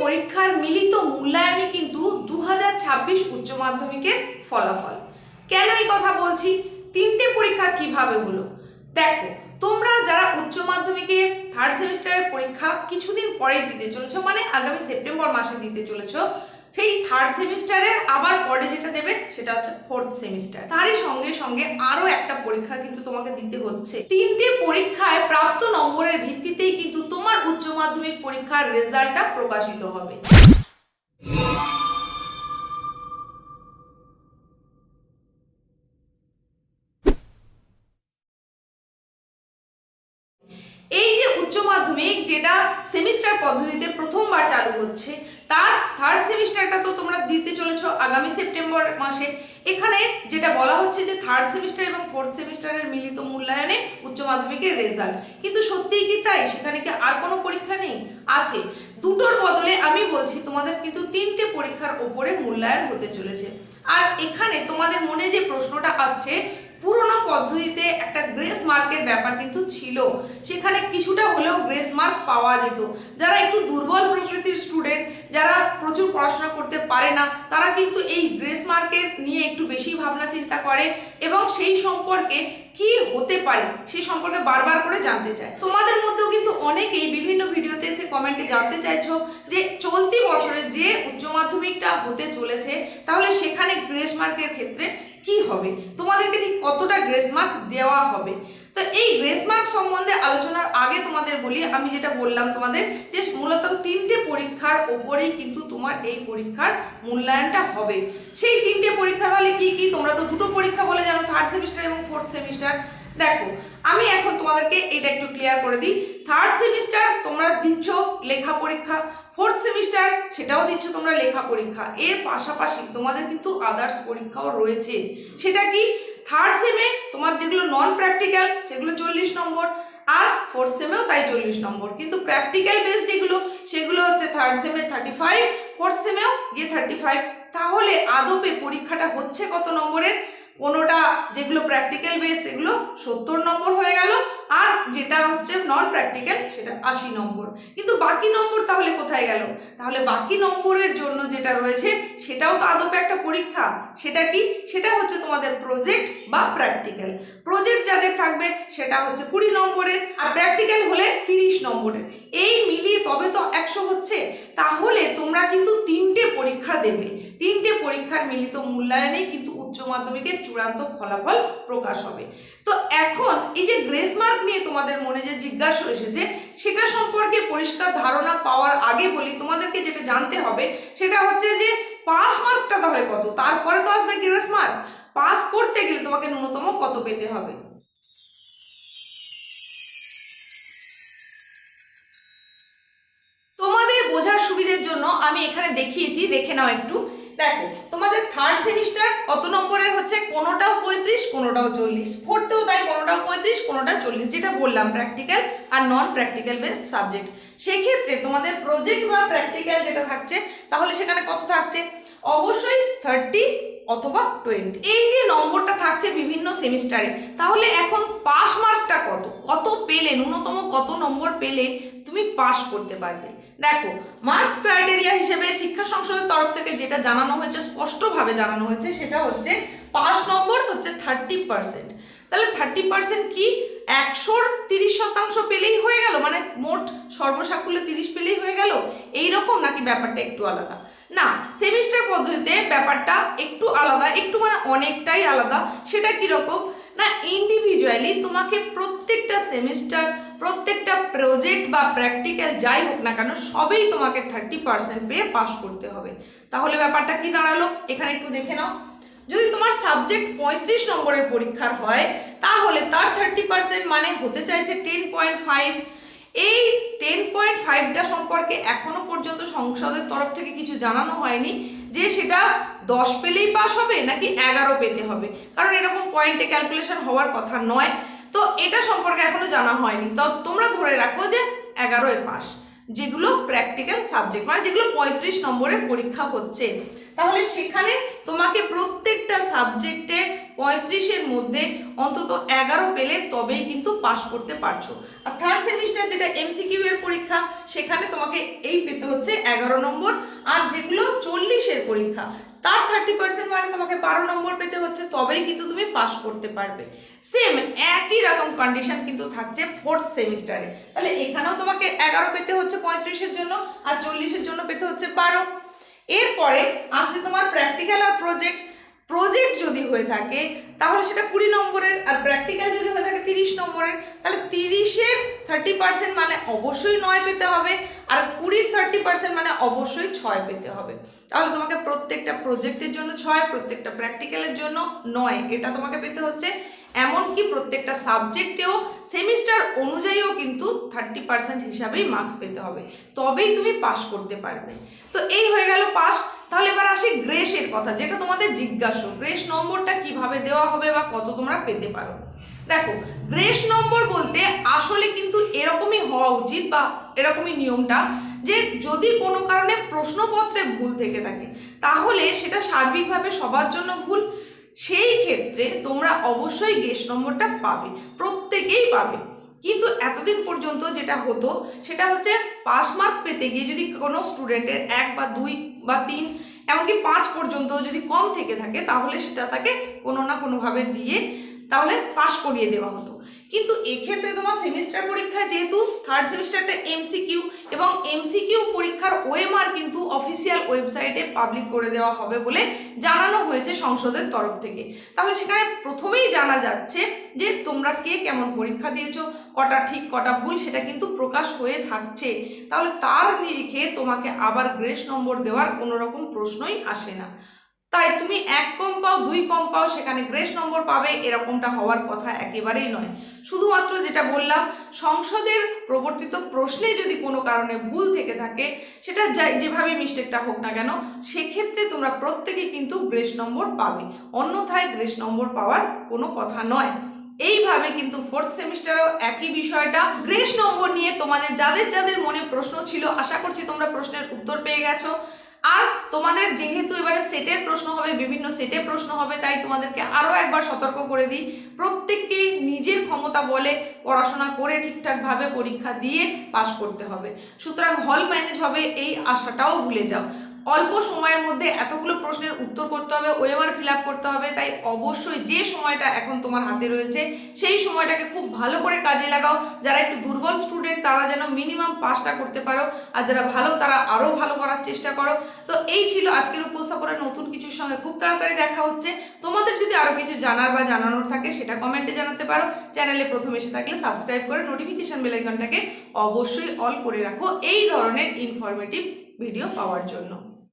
পরীক্ষার মিলিত মূল্যায়নই কিন্তু দু হাজার ছাব্বিশ উচ্চ মাধ্যমিকের ফলাফল। কেন এই কথা বলছি? তিনটে পরীক্ষা কীভাবে হলো? দেখো, তোমরা যারা উচ্চ মাধ্যমিকের থার্ড সেমিস্টারের পরীক্ষা কিছুদিন পরে দিতে চলেছো মানে আগামী সেপ্টেম্বর মাসে দিতে চলেছো সেই থার্ড সেমিস্টারের আবার পরে যেটা দেবে সেটা হচ্ছে ফোর্থ সেমিস্টার তারই সঙ্গে সঙ্গে আরও একটা পরীক্ষা কিন্তু তোমাকে দিতে হচ্ছে। তিনটে পরীক্ষায় প্রাপ্ত নম্বরের ভিত্তিতেই কিন্তু তোমার উচ্চ মাধ্যমিক পরীক্ষার রেজাল্টটা প্রকাশিত হবে। এই যে যেটা সেমিস্টার পদ্ধতিতে প্রথমবার চালু হচ্ছে, তার থার্ড সেমিস্টারটা তো তোমরা দিতে চলেছ আগামী সেপ্টেম্বর মাসে। এখানে যেটা বলা হচ্ছে যে থার্ড সেমিস্টার এবং ফোর্থ সেমিস্টারের মিলিত মূল্যায়নে উচ্চ মাধ্যমিকের রেজাল্ট কিন্তু সত্যিই কি তাই? সেখানে কি আর কোনো পরীক্ষা নেই? আছে। দুটোর বদলে আমি বলছি, তোমাদের কিন্তু তিনটে পরীক্ষার ওপরে মূল্যায়ন হতে চলেছে। আর এখানে তোমাদের মনে যে প্রশ্নটা আসছে, পুরনো পদ্ধতিতে একটা গ্রেস মার্কের ব্যাপার কিন্তু ছিল। সেখানে কিছুটা হলেও গ্রেস মার্ক পাওয়া যেত। যারা একটু দুর্বল স্টুডেন্ট যারা প্রচুর পড়াশোনা করতে পারে না, তারা কিন্তু এই গ্রেস মার্কের নিয়ে একটু বেশি ভাবনা চিন্তা করে এবং সেই সম্পর্কে কি হতে পারে সেই সম্পর্কে বারবার করে জানতে চায়। তোমাদের মধ্যেও কিন্তু অনেকেই বিভিন্ন ভিডিওতে এসে কমেন্টে জানতে চাইছো যে চলতি বছরে যে উচ্চ মাধ্যমিকটা হতে চলেছে, তাহলে সেখানে গ্রেস মার্কের ক্ষেত্রে কি হবে? তোমাদেরকে ঠিক কতটা গ্রেস মার্ক দেওয়া হবে? তো এই গ্রেস মার্ক সম্বন্ধে আলোচনার আগে তোমাদের বলি, আমি যেটা বললাম তোমাদের যে মূলত তিনটে পরীক্ষার ওপরেই কিন্তু তোমার এই পরীক্ষার মূল্যায়নটা হবে। সেই তিনটে পরীক্ষা হলে কি কি? তোমরা তো দুটো পরীক্ষা বলে জানো থার্ড সেমিস্টার এবং ফোর্থ সেমিস্টার দেখো, আমি এখন তোমাদেরকে এটা একটু ক্লিয়ার করে দিই। থার্ড সেমিস্টার তোমরা দিচ্ছ লেখা পরীক্ষা ফোর্থ সেমিস্টার সেটাও দিচ্ছ তোমরা লেখা পরীক্ষা। এর পাশাপাশি তোমাদের কিন্তু আদার্স পরীক্ষাও রয়েছে। সেটা কি? থার্ড সেমে তোমার যেগুলো নন প্র্যাকটিক্যাল সেগুলো চল্লিশ নম্বর, আর ফোর্থ সেমেও তাই চল্লিশ নম্বর। কিন্তু প্র্যাকটিক্যাল বেস যেগুলো সেগুলো হচ্ছে থার্ড সেমে থার্টি ফাইভ ফোর্থ সেমেও গিয়ে থার্টি ফাইভ তাহলে আদপে পরীক্ষাটা হচ্ছে কত নম্বরের? কোনোটা যেগুলো প্র্যাকটিক্যাল বেস সেগুলো সত্তর নম্বর হয়ে গেল। আর যেটা হচ্ছে নন প্র্যাকটিক্যাল সেটা আশি নম্বর। কিন্তু বাকি নম্বর তাহলে কোথায় গেল? তাহলে বাকি নম্বরের জন্য যেটা রয়েছে, সেটাও তো আদপে একটা পরীক্ষা। সেটা কি? সেটা হচ্ছে তোমাদের প্রজেক্ট বা প্র্যাকটিক্যাল প্রজেক্ট যাদের থাকবে, সেটা হচ্ছে কুড়ি নম্বরের আর প্র্যাকটিক্যাল হলে তিরিশ নম্বরের। এই মিলিয়ে তবে তো একশো হচ্ছে। তাহলে তোমরা কিন্তু তিনটে পরীক্ষা দেবে। তিনটে পরীক্ষার মিলিত মূল্যায়নেই কিন্তু উচ্চ মাধ্যমিকের চূড়ান্ত ফলাফল প্রকাশ হবে। তো এখন এই যে গ্রেস মার্ক নিয়ে তোমাদের মনে যে জিজ্ঞাসা এসেছে, সেটা সম্পর্কে পরিষ্কার ধারণা পাওয়ার আগে বলি, তোমাদেরকে যেটা জানতে হবে সেটা হচ্ছে যে পাস মার্কটা তাহলে কত? তারপরে তো আসবে গ্রেস মার্ক পাস করতে গেলে তোমাকে ন্যূনতম কত পেতে হবে? তোমাদের বোঝার সুবিধের জন্য আমি এখানে দেখিয়েছি, দেখে নাও একটু। দেখো, তোমাদের থার্ড সেমিস্টার কত নম্বরের হচ্ছে? কোনোটাও পঁয়ত্রিশ, কোনোটাও চল্লিশ। ফোর্থেও তাই কোনোটাও পঁয়ত্রিশ কোনোটা চল্লিশ, যেটা বললাম প্র্যাকটিক্যাল আর নন প্র্যাকটিক্যাল বেসড সাবজেক্ট সেক্ষেত্রে তোমাদের প্রজেক্ট বা প্র্যাকটিক্যাল যেটা থাকছে, তাহলে সেখানে কত থাকছে? অবশ্যই থার্টি অথবা টোয়েন্টি এই যে নম্বরটা থাকছে বিভিন্ন সেমিস্টারে তাহলে এখন পাস মার্কটা কত? কত পেলে? ন্যূনতম কত নম্বর পেলে তুমি পাস করতে পারবে? দেখো মার্কস ক্রাইটেরিয়া হিসেবে শিক্ষা সংসদের তরফ থেকে যেটা জানানো হয়েছে, স্পষ্টভাবে জানানো হয়েছে, সেটা হচ্ছে পাস নম্বর হচ্ছে থার্টি পার্সেন্ট তাহলে থার্টি পার্সেন্ট কি? একশোর তিরিশ শতাংশ পেলেই হয়ে গেল? মানে মোট সর্বসাকুল্যে তিরিশ পেলেই হয়ে গেল? এই রকম নাকি ব্যাপারটা একটু আলাদা? না সেমিস্টার পদ্ধতিতে ব্যাপারটা একটু আলাদা, একটু মানে অনেকটাই আলাদা। সেটা কীরকম? না ইন্ডিভিজুয়ালি তোমাকে প্রত্যেকটা সেমিস্টার প্রত্যেকটা প্রজেক্ট বা প্র্যাকটিক্যাল যাই হোক না কেন, সবেই তোমাকে থার্টি পার্সেন্ট পেয়ে পাস করতে হবে। তাহলে ব্যাপারটা কি দাঁড়াল? এখানে একটু দেখে নাও। যদি তোমার সাবজেক্ট পঁয়ত্রিশ নম্বরের পরীক্ষার হয়, তাহলে তার থার্টি পার্সেন্ট মানে হতে চাইছে টেন পয়েন্ট ফাইভ এই টেন পয়েন্ট ফাইভটা সম্পর্কে এখনও পর্যন্ত সংসদের তরফ থেকে কিছু জানানো হয়নি যে সেটা দশ পেলেই পাস হবে নাকি এগারো পেতে হবে। কারণ এরকম পয়েন্টে ক্যালকুলেশন হওয়ার কথা নয়। তো এটা সম্পর্কে এখনও জানা হয়নি। তো তোমরা ধরে রাখো যে এগারোয় পাস যেগুলো প্র্যাকটিক্যাল সাবজেক্ট মানে যেগুলো পঁয়ত্রিশ নম্বরের পরীক্ষা হচ্ছে। তাহলে সেখানে তোমাকে প্রত্যেকটা সাবজেক্টে পঁয়ত্রিশের মধ্যে অন্তত এগারো পেলে তবেই কিন্তু পাশ করতে পারছ। আর থার্ড সেমিস্টার যেটা এমসিকিউ এর পরীক্ষা, সেখানে তোমাকে এই পেতে হচ্ছে এগারো নম্বর। আর যেগুলো চল্লিশের পরীক্ষা। তার থার্টি পার্সেন্ট মানে তোমাকে বারো নম্বর পেতে হচ্ছে, তবেই কিন্তু তুমি পাস করতে পারবে। সেম একই রকম কন্ডিশন কিন্তু থাকছে ফোর্থ সেমিস্টারে তাহলে এখানেও তোমাকে এগারো পেতে হচ্ছে পঁয়ত্রিশের জন্য, আর চল্লিশের জন্য পেতে হচ্ছে বারো। এরপরে আসছে তোমার প্র্যাকটিক্যাল আর প্রজেক্ট প্রজেক্ট যদি হয়ে থাকে, তাহলে সেটা কুড়ি নম্বরের আর প্র্যাকটিক্যাল যদি হয়ে থাকে তিরিশ নম্বরের, তাহলে তিরিশের থার্টি পার্সেন্ট মানে অবশ্যই নয় পেতে হবে আর কুড়ির থার্টি পার্সেন্ট মানে অবশ্যই ছয় পেতে হবে। তাহলে তোমাকে প্রত্যেকটা প্রজেক্টের জন্য ছয়, প্রত্যেকটা প্র্যাকটিক্যালের জন্য নয়, এটা তোমাকে পেতে হচ্ছে। এমনকি প্রত্যেকটা সাবজেক্টেও সেমিস্টার অনুযায়ীও কিন্তু থার্টি পার্সেন্ট হিসাবেই মার্কস পেতে হবে। তবেই তুমি পাস করতে পারবে। তো এই হয়ে গেল পাস তাহলে এবার আসি গ্রেসের কথা, যেটা তোমাদের জিজ্ঞাসা। গ্রেস নম্বরটা কীভাবে দেওয়া হবে বা কত তোমরা পেতে পারো? দেখো, গ্রেস নম্বর বলতে আসলে কিন্তু এরকমই হওয়া উচিত বা এরকমই নিয়মটা যে যদি কোনো কারণে প্রশ্নপত্রে ভুল থেকে থাকে, তাহলে সেটা সার্বিকভাবে সবার জন্য ভুল। সেই ক্ষেত্রে তোমরা অবশ্যই গ্রেস নম্বরটা পাবে, প্রত্যেকেই পাবে। কিন্তু এতদিন পর্যন্ত যেটা হতো, সেটা হচ্ছে পাস মার্ক পেতে গিয়ে যদি কোনো স্টুডেন্টের এক বা দুই বা তিন, এমনকি পাঁচ পর্যন্ত যদি কম থেকে থাকে, তাহলে সেটা তাকে কোনো না কোনোভাবে দিয়ে তাহলে পাস করিয়ে দেওয়া হতো। কিন্তু এক্ষেত্রে তোমার সেমিস্টার পরীক্ষায় যেহেতু থার্ড সেমিস্টারটা এমসিকিউ এবং এমসিকিউ পরীক্ষার ওএমআর কিন্তু অফিসিয়াল ওয়েবসাইটে পাবলিক করে দেওয়া হবে বলে জানানো হয়েছে সংসদের তরফ থেকে। তাহলে সেখানে প্রথমেই জানা যাচ্ছে যে তোমরা কে কেমন পরীক্ষা দিয়েছ, কটা ঠিক, কটা ভুল সেটা কিন্তু প্রকাশ হয়ে থাকছে। তাহলে তার নিরিখে তোমাকে আবার গ্রেস নম্বর দেওয়ার কোনো রকম প্রশ্নই আসে না। তাই তুমি এক কম পাও, দুই কম পাও, সেখানে গ্রেস নম্বর পাবে, এরকমটা হওয়ার কথা একেবারেই নয়। শুধুমাত্র যেটা বললাম, সংসদের প্রবর্তিত প্রশ্নে যদি কোনো কারণে ভুল থেকে থাকে, সেটা যাই, যেভাবে মিস্টেকটা হোক না কেন, সেক্ষেত্রে তোমরা প্রত্যেকেই কিন্তু গ্রেস নম্বর পাবে। অন্যথায় গ্রেস নম্বর পাওয়ার কোনো কথা নয়। এইভাবে কিন্তু ফোর্থ সেমিস্টারেও একই বিষয়টা। গ্রেস নম্বর নিয়ে তোমাদের যাদের যাদের মনে প্রশ্ন ছিল, আশা করছি তোমরা প্রশ্নের উত্তর পেয়ে গেছো। আর তোমাদের যেহেতু এবারে সেটের প্রশ্ন হবে, বিভিন্ন সেটের প্রশ্ন হবে, তাই তোমাদেরকে আরও একবার সতর্ক করে দিই। প্রত্যেককেই নিজের ক্ষমতা বলে পড়াশোনা করে ঠিকঠাকভাবে পরীক্ষা দিয়ে পাশ করতে হবে। সুতরাং হল ম্যানেজ হবে এই আশাটাও ভুলে যাও। অল্প সময়ের মধ্যে এতগুলো প্রশ্নের উত্তর করতে হবে ওয়েমার ফিল করতে হবে, তাই অবশ্যই যে সময়টা এখন তোমার হাতে রয়েছে, সেই সময়টাকে খুব ভালো করে কাজে লাগাও। যারা একটু দুর্বল স্টুডেন্ট তারা যেন মিনিমাম পাসটা করতে পারো, আর যারা ভালো, তারা আরও ভালো করার চেষ্টা করো। তো এই ছিল আজকের উপস্থাপনা নতুন কিছুর সঙ্গে খুব তাড়াতাড়ি দেখা হচ্ছে। তোমাদের যদি আরও কিছু জানার বা জানানোর থাকে, সেটা কমেন্টে জানাতে পারো। চ্যানেলে প্রথম এসে থাকলে সাবস্ক্রাইব করে নোটিফিকেশন বেলাইকনটাকে অবশ্যই অল করে রাখো, এই ধরনের ইনফরমেটিভ ভিডিও পাওয়ার জন্য।